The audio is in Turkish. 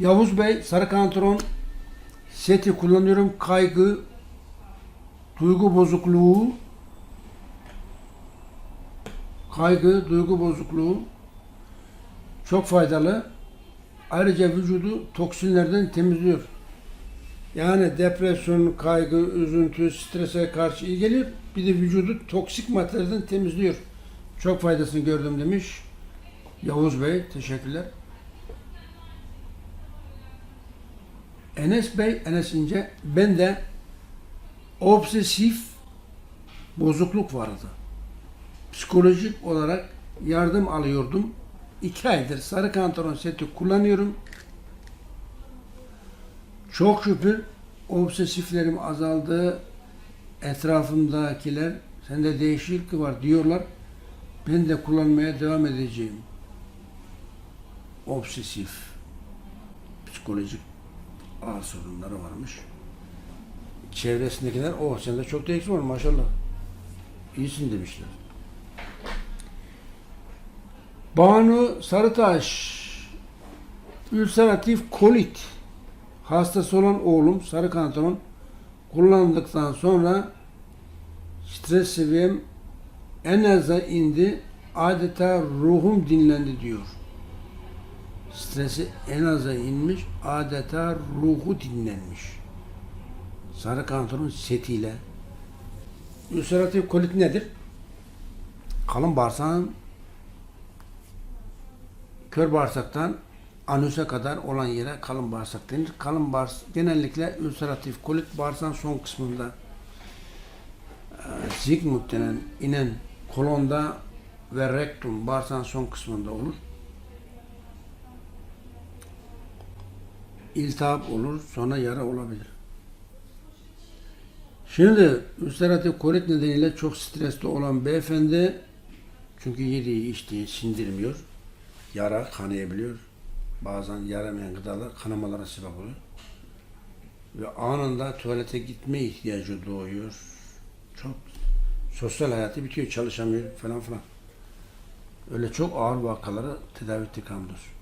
Yavuz Bey sarı kantron seti kullanıyorum. Kaygı, duygu bozukluğu, kaygı, duygu bozukluğu çok faydalı. Ayrıca vücudu toksinlerden temizliyor. Yani depresyon, kaygı, üzüntü, strese karşı iyi geliyor. Bir de vücudu toksik maddelerden temizliyor. Çok faydasını gördüm demiş. Yavuz Bey teşekkürler. Enes Bey, Enes İnce, ben de obsesif bozukluk vardı. Psikolojik olarak yardım alıyordum. İki aydır sarı kantaron seti kullanıyorum. Çok şükür obsesiflerim azaldı. Etrafımdakiler sende değişiklik var diyorlar. Ben de kullanmaya devam edeceğim. Obsesif psikolojik ağır sorunları varmış. Çevresindekiler o sende çok değişik var maşallah. İyisin demişler. Banu Sarıtaş ülseratif kolit hastası olan oğlum sarı kantaron kullandıktan sonra stres seviyem en aza indi. Adeta ruhum dinlendi diyor. Stresi en aza inmiş. Adeta ruhu dinlenmiş. Sarı kantaron setiyle. Ülseratif kolit nedir? Kalın bağırsağın kör bağırsaktan anüse kadar olan yere kalın bağırsak denir. Kalın bağırsak genellikle ülseratif kolit bağırsağın son kısmında e, zigmut denen inen kolonda ve rektum bağırsağın son kısmında olur. İltihap olur, sonra yara olabilir. Şimdi ülseratif kolit nedeniyle çok stresli olan beyefendi çünkü yediği içtiği sindirmiyor. Yara kanayabiliyor. Bazen yaramayan gıdalar kanamalara sebep oluyor. Ve anında tuvalete gitme ihtiyacı doğuyor. Çok sosyal hayatı bitiyor, çalışamıyor falan filan. Öyle çok ağır vakaları tedavi ettik hamdolsun.